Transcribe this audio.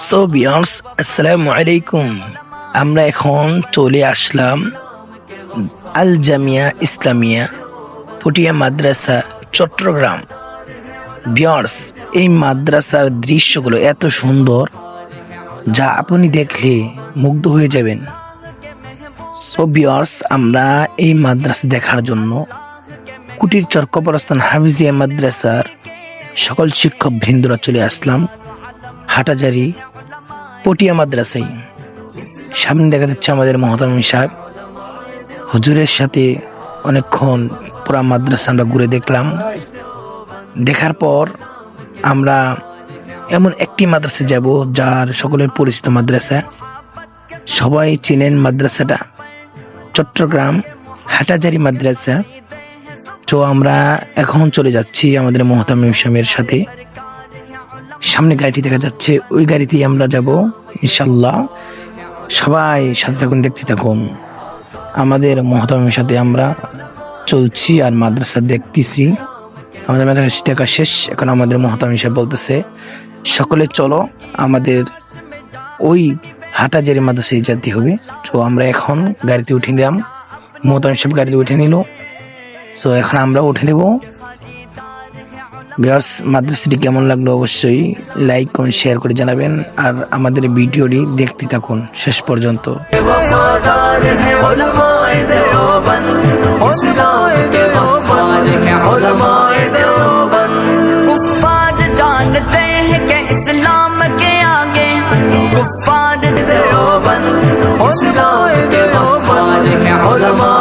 So বিয়ার্স আসসালামু আলাইকুম আমরা এখন চলে আসলাম আল জামিয়া ইসলামিয়া পটিয়া মাদ্রাসা, চট্টগ্রাম। বিয়ার্স এই মাদ্রাসার দৃশ্যগুলো এত সুন্দর যা আপনি দেখলে মুগ্ধ হয়ে যাবেন। সো বিয়ার্স আমরা এই মাদ্রাসা দেখার জন্য কুটির চরকবরস্থান হাফিজিয়া মাদ্রাসার সকল শিক্ষক বৃন্দরা চলে আসলাম। হাটাজারি, পটিয়া মাদ্রাসাই সামনে দেখা যাচ্ছে আমাদের মহতামি সাহেব। হুজুরের সাথে অনেকক্ষণ পুরা মাদ্রাসা আমরা ঘুরে দেখলাম। দেখার পর আমরা এমন একটি মাদ্রাসা যাব যার সকলের পরিচিত মাদ্রাসা। সবাই চেনেন মাদ্রাসাটা। চট্টগ্রাম হাটাজারি মাদ্রাসা। তো আমরা এখন চলে যাচ্ছি আমাদের মহতামি ইসলামের সাথে। সামনে গাড়িটি দেখা যাচ্ছে। ওই গাড়িতেই আমরা যাব ইনশাল্লাহ সবাই সাথে থাকুন, দেখতে থাকুন। আমাদের মহতামের সাথে আমরা চলছি আর মাদ্রাসা দেখতেছি। আমাদের মাদ্রাসা দেখা শেষ। এখন আমাদের মহতাম হিসাব বলতেছে, সকলে চলো, আমাদের ওই হাটাজারি মাদ্রাসায় যেতে হবে। তো আমরা এখন গাড়িতে উঠে নিলাম। মহতাম হিসাব গাড়িতে উঠে নিল। সো এখন আমরা উঠে নেব। ব্যাস মাদ্রাসাটি কেমন লাগল অবশ্যই লাইক করুন শেয়ার করে জানাবেন আর আমাদের ভিডিওটি দেখতে থাকুন শেষ পর্যন্ত। علماء